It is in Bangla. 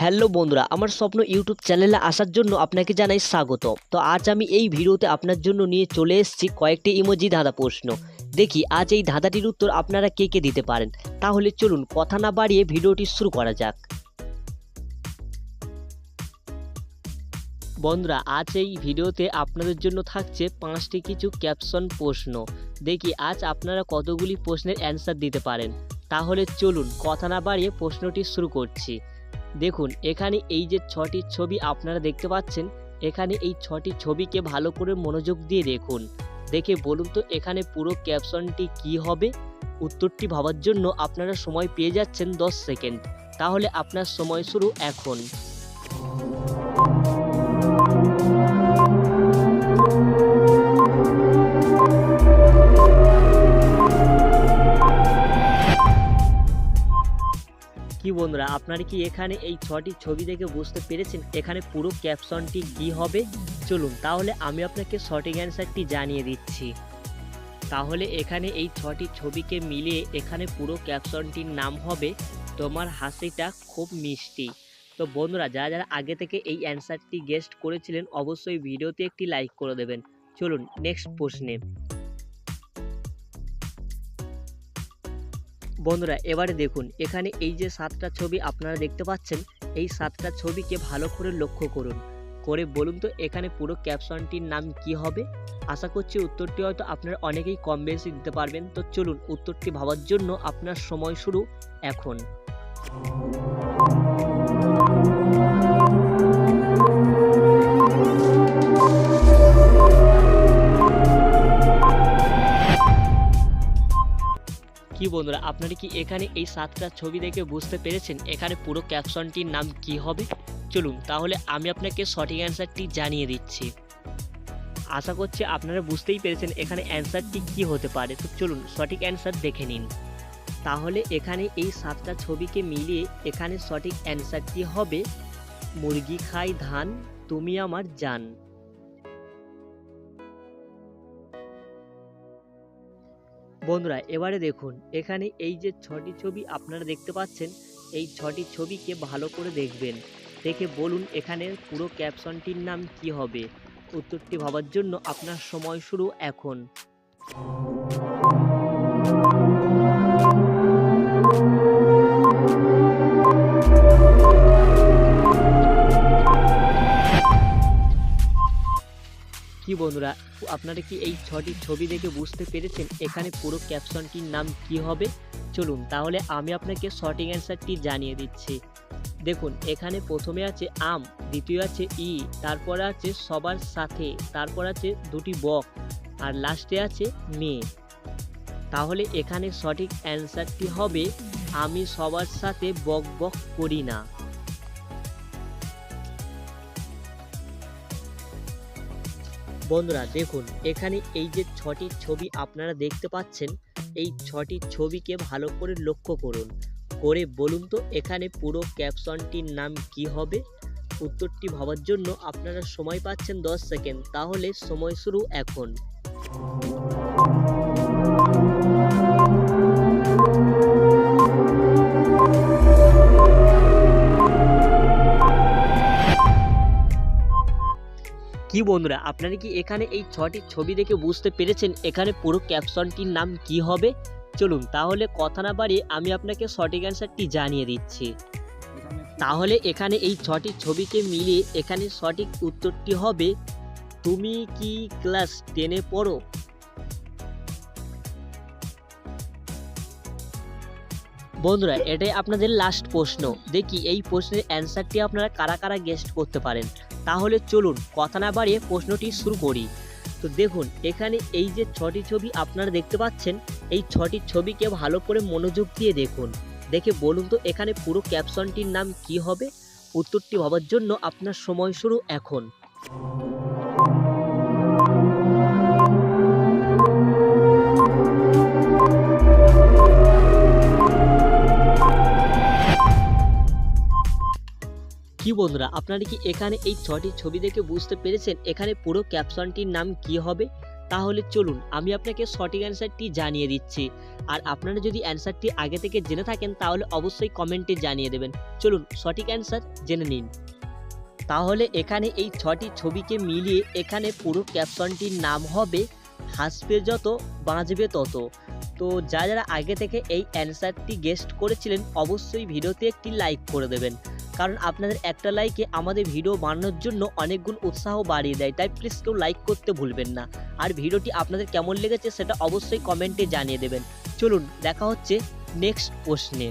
হ্যালো বন্ধুরা, আমার স্বপ্ন ইউটিউব চ্যানেলে আসার জন্য আপনাকে জানাই স্বাগত। তো আজ আমি এই ভিডিওতে আপনার জন্য নিয়ে চলে এসেছি কয়েকটি ইমোজি ধাঁধা প্রশ্ন। দেখি, আজ এই ধাঁধাটির উত্তর আপনারা কে কে দিতে পারেন? তাহলে চলুন কথা না বাড়িয়ে ভিডিওটি শুরু করা যাক। বন্ধুরা, আজ এই ভিডিওতে আপনাদের জন্য থাকছে পাঁচটি কিছু ক্যাপশন প্রশ্ন। দেখি, আজ আপনারা কতগুলি প্রশ্নের অ্যান্সার দিতে পারেন? তাহলে চলুন কথা না বাড়িয়ে প্রশ্নটি শুরু করছি। দেখুন, এখানে এই যে ছটি ছবি আপনারা দেখতে পাচ্ছেন, এখানে এই ছটি ছবিকে ভালো করে মনোযোগ দিয়ে দেখুন। দেখে বলুন তো, এখানে পুরো ক্যাপশনটি কি হবে? উত্তরটি ভাবার জন্য আপনারা সময় পেয়ে যাচ্ছেন দশ সেকেন্ড। তাহলে আপনার সময় শুরু এখন। কি বন্ধুরা, আপনারা কি এখানে এই ছটি ছবি দেখে বুঝতে পেরেছেন? এখানে পুরো ক্যাপশনটি কি হবে? চলুন, তাহলে আমি আপনাকে সঠিক অ্যান্সারটি জানিয়ে দিচ্ছি। তাহলে এখানে এই ছটি ছবিকে মিলিয়ে এখানে পুরো ক্যাপশনটির নাম হবে, তোমার হাসিটা খুব মিষ্টি। তো বন্ধুরা, যারা যারা আগে থেকে এই অ্যান্সারটি গেস্ট করেছিলেন, অবশ্যই ভিডিওতে একটি লাইক করে দেবেন। চলুন নেক্সট প্রশ্নে। বন্ধুরা, এবারে দেখুন, এখানে এই যে সাতটা ছবি আপনারা দেখতে পাচ্ছেন, এই সাতটা ছবিকে ভালো করে লক্ষ্য করুন। করে বলুন তো, এখানে পুরো ক্যাপশনটির নাম কি হবে? আশা করছি উত্তরটি হয়তো আপনারা অনেকেই কম বেশি দিতে পারবেন। তো চলুন, উত্তরটি ভাবার জন্য আপনার সময় শুরু এখন। কি বন্ধুরা, আপনারা কি এখানে এই সাতটা ছবি দেখে বুঝতে পেরেছেন এখানে পুরো ক্যাপশনটির নাম কি হবে? চলুন, তাহলে আমি আপনাকে সঠিক অ্যান্সারটি জানিয়ে দিচ্ছি। আশা করছি আপনারা বুঝতেই পেরেছেন এখানে অ্যান্সারটি কি হতে পারে। তো চলুন, সঠিক অ্যান্সার দেখে নিন। তাহলে এখানে এই সাতটা ছবিকে মিলিয়ে এখানে সঠিক অ্যান্সারটি হবে, মুরগি খাই ধান, তুমি আমার জান। বন্ধুরা, এবারে দেখুন, এখানে এই যে ছটি ছবি আপনারা দেখতে পাচ্ছেন, এই ছটি ছবিকে ভালো করে দেখবেন। দেখে বলুন, এখানে পুরো ক্যাপশনটির নাম কি হবে? উত্তরটি ভাবার জন্য আপনার সময় শুরু এখন। কি বন্ধুরা, আপনারা কি এই ছটি ছবি দেখে বুঝতে পেরেছেন এখানে পুরো ক্যাপশনটির নাম কি হবে? চলুন তাহলে আমি আপনাকে সঠিক অ্যান্সারটি জানিয়ে দিচ্ছি। দেখুন, এখানে প্রথমে আছে আম, দ্বিতীয় আছে ই, তারপরে আছে সবার সাথে, তারপর আছে দুটি বক, আর লাস্টে আছে মেয়ে। তাহলে এখানে সঠিক অ্যান্সারটি হবে, আমি সবার সাথে বক বক করি না। বন্ধুরা দেখুন, এখানে এই যে ছটি ছবি আপনারা দেখতে পাচ্ছেন, এই ছটি ছবিকে ভালো করে লক্ষ্য করুন। করে বলুন তো, এখানে পুরো ক্যাপশনটির নাম কি হবে? উত্তরটি ভাবার জন্য আপনারা সময় পাচ্ছেন দশ সেকেন্ড, তাহলে সময় শুরু এখন। কি বন্ধুরা, আপনারা কি এখানে এই ছটি ছবি দেখে বুঝতে পেরেছেন এখানে পুরো ক্যাপশনটির নাম কি হবে? চলুন তাহলে কথা না বাড়িয়ে আমি আপনাকে সঠিক অ্যান্সারটি জানিয়ে দিচ্ছি। তাহলে এখানে এই ছটি ছবিকে মিলিয়ে এখানে সঠিক উত্তরটি হবে, তুমি কি ক্লাস টেনে পড়ো? বন্ধুরা, এটাই আপনাদের লাস্ট প্রশ্ন। দেখি এই প্রশ্নের অ্যান্সারটি আপনারা কারা কারা গেস্ট করতে পারেন। তাহলে চলুন, কথা না বাড়িয়ে প্রশ্নটি শুরু করি। তো দেখুন, এখানে এই যে ছটি ছবি আপনারা দেখতে পাচ্ছেন, এই ছটি ছবিকে ভালো করে মনোযোগ দিয়ে দেখুন। দেখে বলুন তো, এখানে পুরো ক্যাপশনটির নাম কি হবে? উত্তরটি ভাবার জন্য আপনার সময় শুরু এখন। বন্ধুরা, আপনারা কি এখানে এই ছটি ছবি দেখে বুঝতে পেরেছেন এখানে পুরো ক্যাপশনটির নাম কি হবে? তাহলে চলুন, আমি আপনাকে সঠিক অ্যান্সারটি জানিয়ে দিচ্ছি। আর আপনারা যদি অ্যান্সারটি আগে থেকে জেনে থাকেন, তাহলে অবশ্যই কমেন্টে জানিয়ে দেবেন। চলুন, সঠিক অ্যান্সার জেনে নিন। তাহলে এখানে এই ছটি ছবিকে মিলিয়ে এখানে পুরো ক্যাপশনটির নাম হবে, হাসবে যত, বাঁচবে তত। তো যা যারা আগে থেকে এই অ্যান্সারটি গেস্ট করেছিলেন, অবশ্যই ভিডিওতে একটি লাইক করে দেবেন। কারণ আপনাদের একটা লাইকে আমাদের ভিডিও বানানোর জন্য অনেক গুণ উৎসাহ বাড়িয়ে দেয়। তাই প্লিজ কেউ লাইক করতে ভুলবেন না। আর ভিডিওটি আপনাদের কেমন লেগেছে সেটা অবশ্যই কমেন্টে জানিয়ে দেবেন। চলুন, দেখা হচ্ছে নেক্সট প্রশ্নে